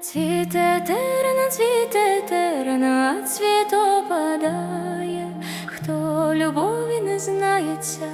Цвіте терена, цвіте терена, цвіт опадає. Хто любові не знається,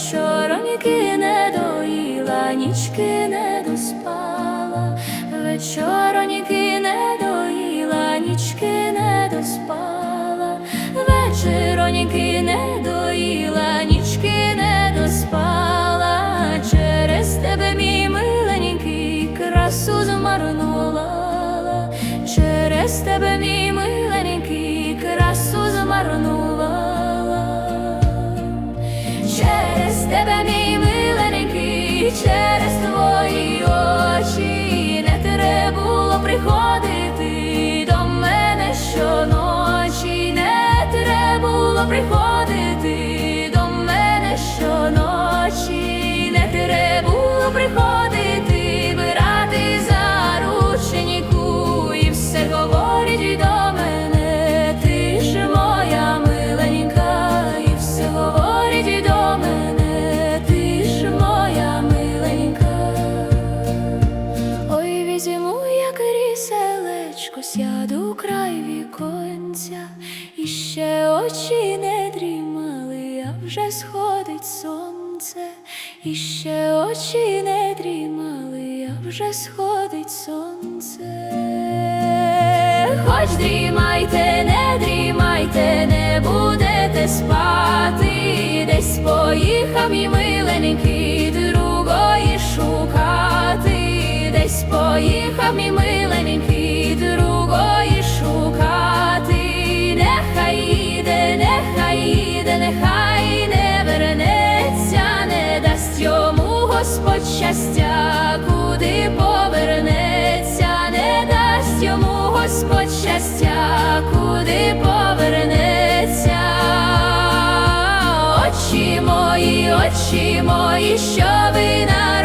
Вечороньки не доїла, нічки не доспала. Вечороньки не доїла, нічки не доспала. Вечероньки не доїла, нічки не доспала. Через тебе, мій миленький, красу змарнувала. Через тебе, мій миленький, кріселечко, сяду край віконця, і ще очі не дрімали, а вже сходить сонце, і ще очі не дрімали, а вже сходить сонце. Хоч дрімайте, не дрімайте, не будете спати, десь поїхав мій миленький другої шукати, десь поїхав мій миленький Господь щастя, куди повернеться, не дасть йому Господь щастя, куди повернеться. Очі мої, очі мої, що ви народ.